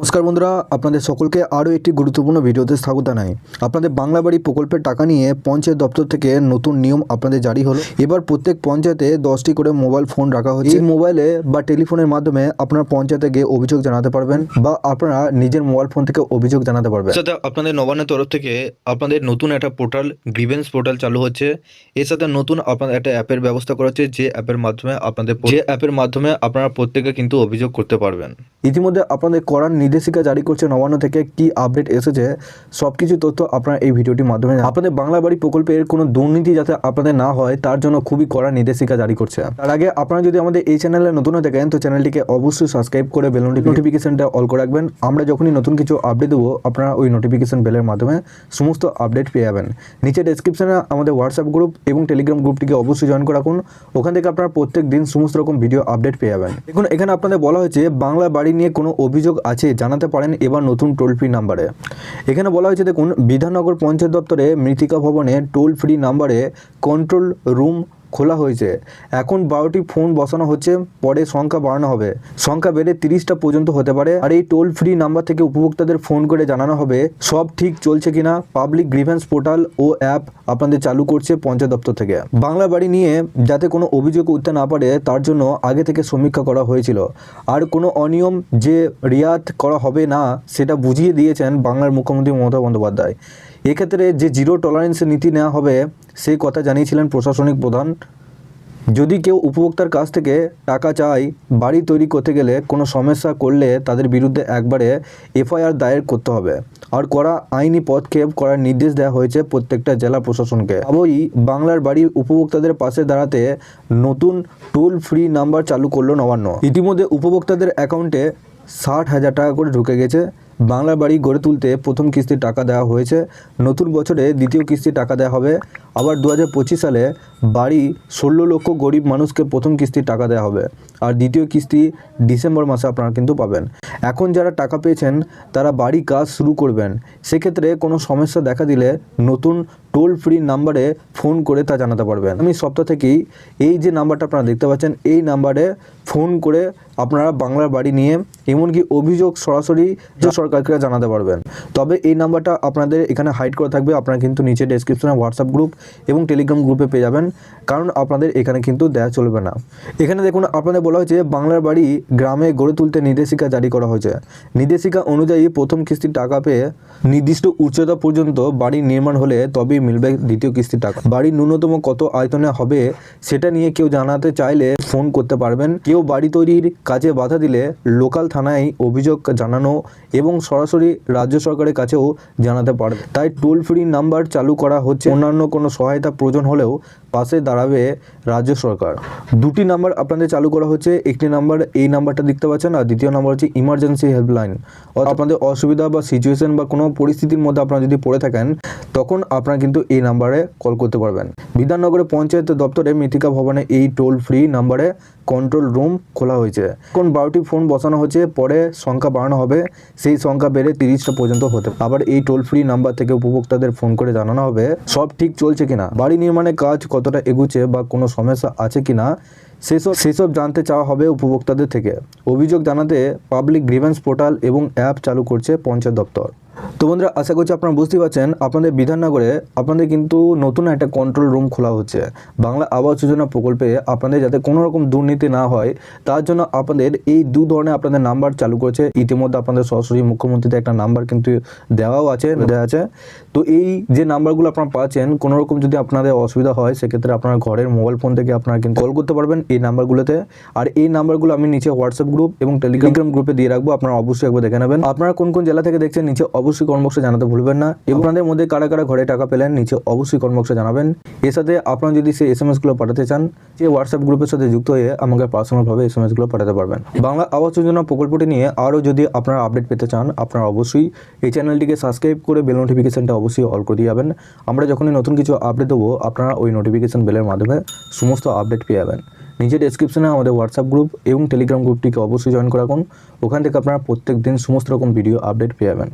নমস্কার বন্ধুরা আপনাদের সকলকে আরও একটি গুরুত্বপূর্ণ ভিডিওতে স্বাগত জানাই। আপনাদের বাংলা বাড়ি প্রকল্পের টাকা নিয়ে পঞ্চায়েত দপ্তর থেকে নতুন নিয়ম আপনাদের জারি হলো। এবার প্রত্যেক পঞ্চায়েতে দশটি করে মোবাইল ফোন রাখা হচ্ছে। এই মোবাইলে বা টেলিফোনের মাধ্যমে আপনার পঞ্চায়েতে গিয়ে অভিযোগ জানাতে পারবেন বা আপনারা নিজের মোবাইল ফোন থেকে অভিযোগ জানাতে পারবেন। সাথে আপনাদের নবান্নের তরফ থেকে আপনাদের নতুন একটা পোর্টাল গ্রিভেন্স পোর্টাল চালু হচ্ছে। এর সাথে নতুন আপনাদের একটা অ্যাপের ব্যবস্থা করা হচ্ছে যে অ্যাপের মাধ্যমে আপনাদের যে অ্যাপের মাধ্যমে আপনারা প্রত্যেকে কিন্তু অভিযোগ করতে পারবেন। ইতিমধ্যে আপনাদের করার নির্দেশিকা জারি করছে নবান্ন থেকে কি আপডেট এসেছে সব কিছু তথ্য আপনারা এই ভিডিওটির মাধ্যমে আপনাদের বাংলা বাড়ি প্রকল্পের কোনো দুর্নীতি যাতে আপনাদের না হয়, তার জন্য খুবই কড়া নির্দেশিকা জারি করছে। তার আগে আপনারা যদি আমাদের এই চ্যানেলে নতুন হয়ে থাকেন, তো চ্যানেলটিকে অবশ্যই সাবস্ক্রাইব করে বেল নোটিফিকেশনটা অল করে রাখবেন। আমরা যখনই নতুন কিছু আপডেট দেবো, আপনারা ওই নোটিফিকেশন বেলের মাধ্যমে সমস্ত আপডেট পেয়ে যাবেন। নিচে ডেসক্রিপশনে আমাদের হোয়াটসঅ্যাপ গ্রুপ এবং টেলিগ্রাম গ্রুপটিকে অবশ্যই জয়েন করে রাখুন। ওখান থেকে আপনারা প্রত্যেক দিন সমস্ত রকম ভিডিও আপডেট পেয়ে যাবেন। দেখুন, এখানে আপনাদের বলা হয়েছে, বাংলা বাড়ি নিয়ে কোনো অভিযোগ আছে জানাতে পারেন এবার নতুন টোল ফ্রি নাম্বারে এখানে বলা হয়েছে, দেখুন, বিধাননগর পঞ্চায়েত দপ্তরে মৃতিকা ভবনে টোল ফ্রি নাম্বারে কন্ট্রোল রুম খোলা হয়েছে। এখন বারোটি ফোন বসানো হচ্ছে, পরে সংখ্যা বাড়ানো হবে। সংখ্যা বেড়ে তিরিশটা পর্যন্ত হতে পারে। আর এই টোল ফ্রি নাম্বার থেকে উপভোক্তাদের ফোন করে জানানো হবে, সব ঠিক চলছে কিনা? পাবলিক গ্রিভেন্স পোর্টাল ও অ্যাপ আপনাদের চালু করছে পঞ্চায়েত দপ্তর থেকে। বাংলা বাড়ি নিয়ে যাতে কোনো অভিযোগ উঠতে না পারে, তার জন্য আগে থেকে সমীক্ষা করা হয়েছিল। আর কোনো অনিয়ম যে রিয়াত করা হবে না, সেটা বুঝিয়ে দিয়েছেন বাংলার মুখ্যমন্ত্রী মমতা বন্দ্যোপাধ্যায়। এক্ষেত্রে যে জিরো টলারেন্সের নীতি নেওয়া হবে সেই কথা জানিয়েছিলেন প্রশাসনিক প্রধান। যদি কেউ উপভোক্তার কাছ থেকে টাকা চায়, বাড়ি তৈরি করতে গেলে কোনো সমস্যা করলে তাদের বিরুদ্ধে একবারে এফআইআর দায়ের করতে হবে। আর করা আইনি পদক্ষেপ করার নির্দেশ দেওয়া হয়েছে প্রত্যেকটা জেলা প্রশাসনকে। আবই বাংলার বাড়ি উপভোক্তাদের পাশে দাঁড়াতে নতুন টোল ফ্রি নাম্বার চালু করল নবান্ন। ইতিমধ্যে উপভোক্তাদের অ্যাকাউন্টে ষাট হাজার টাকা করে ঢুকে গেছে। বাংলা বাড়ি গড়ে তুলতে প্রথম কিস্তির টাকা দেওয়া হয়েছে। নতুন বছরে দ্বিতীয় কিস্তির টাকা দেওয়া হবে। আবার দু হাজার পঁচিশ সালে বাড়ি ষোলো লক্ষ গরিব মানুষকে প্রথম কিস্তির টাকা দেওয়া হবে। আর দ্বিতীয় কিস্তি ডিসেম্বর মাসে আপনারা কিন্তু পাবেন। এখন যারা টাকা পেয়েছেন, তারা বাড়ি কাজ শুরু করবেন। সেক্ষেত্রে কোনো সমস্যা দেখা দিলে নতুন টোল ফ্রি নাম্বারে ফোন করে তা জানাতে পারবেন। আমি সপ্তাহ থেকেই এই যে নাম্বারটা আপনারা দেখতে পাচ্ছেন, এই নাম্বারে ফোন করে আপনারা বাংলার বাড়ি নিয়ে, এমনকি অভিযোগ সরাসরি যে সরকারকে জানাতে পারবেন। তবে এই নাম্বারটা আপনাদের এখানে হাইড করা থাকবে। আপনারা কিন্তু নিচে ডেসক্রিপশনে হোয়াটসঅ্যাপ গ্রুপ এবং টেলিগ্রাম গ্রুপে পেয়ে যাবেন। কারণ আপনাদের এখানে কিন্তু দেওয়া চলবে না। এখানে দেখুন, আপনাদের বলা হয়েছে বাংলার বাড়ি গ্রামে গড়ে তুলতে নির্দেশিকা জারি করা হয়েছে। নির্দেশিকা অনুযায়ী প্রথম কিস্তির টাকা পেয়ে নির্দিষ্ট উচ্চতা পর্যন্ত বাড়ি নির্মাণ হলে তবেই মিলবে দ্বিতীয় কিস্তির টাকা। বাড়ির ন্যূনতম কত আয়তনে হবে সেটা নিয়ে কেউ জানাতে চাইলে ফোন করতে পারবেন। কেউ বাড়ি তৈরির কাজে বাধা দিলে লোকাল থানায় অভিযোগ জানানো এবং সরাসরি রাজ্য সরকারের কাছেও জানাতে পারবে। তাই টোল ফ্রি নাম্বার চালু করা হচ্ছে। অন্যান্য কোনো সহায়তা প্রয়োজন হলেও পাশে দাঁড়াবে রাজ্য সরকার। দুটি নাম্বার আপনাদের চালু করা হচ্ছে। একটি নাম্বার এই নাম্বারটা দেখতে পাচ্ছেন আর দ্বিতীয় নাম্বার হচ্ছে ইমার্জেন্সি হেল্পলাইন আপনাদের অসুবিধা বা সিচুয়েশন বা কোনো পরিস্থিতির মধ্যে আপনারা যদি পড়ে থাকেন, তখন আপনারা কিন্তু এই নাম্বারে কল করতে পারবেন। বিধাননগরে পঞ্চায়েত দপ্তরে মৃত্তিকা ভবনে এই টোল ফ্রি নাম্বারে কন্ট্রোল রুম খোলা হয়েছে। কোন বারোটি ফোন বসানো হচ্ছে, পরে সংখ্যা বাড়ানো হবে। সেই সংখ্যা বেড়ে তিরিশটা পর্যন্ত হতে আবার এই টোল ফ্রি নাম্বার থেকে উপভোক্তাদের ফোন করে জানানো হবে। সব ঠিক চলছে কিনা? বাড়ি নির্মাণের কাজ কতটা এগুচ্ছে বা কোনো সমস্যা আছে কিনা, সেসব সেসব জানতে চাওয়া হবে উপভোক্তাদের থেকে। অভিযোগ জানাতে পাবলিক গ্রিভেন্স পোর্টাল এবং অ্যাপ চালু করছে পঞ্চায়েত দপ্তর। তো বন্ধুরা, আশা করছি আপনারা বুঝতে পারছেন, আপনাদের বিধাননগরে আপনাদের কিন্তু নতুন একটা কন্ট্রোল রুম খোলা হচ্ছে। বাংলা আবাস যোজনা প্রকল্পে আপনাদের যাতে কোনো রকম দুর্নীতি না হয়, তার জন্য আপনাদের এই দু ধরনের আপনাদের নাম্বার চালু করেছে। ইতিমধ্যে আপনাদের সরাসরি মুখ্যমন্ত্রীতে একটা নাম্বার কিন্তু দেওয়াও আছে, দেওয়া আছে। তো এই যে নাম্বারগুলো আপনারা পাচ্ছেন কোনো রকম যদি আপনাদের অসুবিধা হয়, সেক্ষেত্রে আপনার ঘরের মোবাইল ফোন থেকে আপনারা কিন্তু কল করতে পারবেন এই নাম্বারগুলোতে আর এই নাম্বারগুলো আমি নিচে হোয়াটসঅ্যাপ গ্রুপ এবং টেলিগ্রাম গ্রুপে দিয়ে রাখব, আপনারা অবশ্যই একবার দেখে নেবেন। আপনারা কোন কোন জেলা থেকে দেখছেন, নিচে অবশ্যই কমেন্ট বক্সে জানাতে ভুলবেন না। এবং আপনাদের মধ্যে কারা কারা ঘরে টাকা পেলেন নিচে অবশ্যই কমেন্ট বক্সে জানাবেন। এর সাথে আপনারা যদি সেই এস এম এসগুলো পাঠাতে চান যে হোয়াটসঅ্যাপ গ্রুপের সাথে যুক্ত হয়ে আমাকে পার্সোনালভাবে এস এম এসগুলো পাঠাতে পারবেন। বাংলা আবাস যোজনা প্রকল্পটি নিয়ে আরও যদি আপনারা আপডেট পেতে চান আপনারা অবশ্যই এই চ্যানেলটিকে সাবস্ক্রাইব করে বেল নোটিফিকেশনটা অবশ্যই অল করে দিয়ে যাবেন। আমরা যখনই নতুন কিছু আপডেট দেবো আপনারা ওই নোটিফিকেশন বেলের মাধ্যমে সমস্ত আপডেট পেয়ে যাবেন। নিচে ডেসক্রিপশনে আমাদের হোয়াটসঅ্যাপ গ্রুপ এবং টেলিগ্রাম গ্রুপটিকে অবশ্যই জয়েন করে রাখুন। ওখান থেকে আপনারা প্রত্যেক দিন সমস্ত রকম ভিডিও আপডেট পেয়ে যাবেন।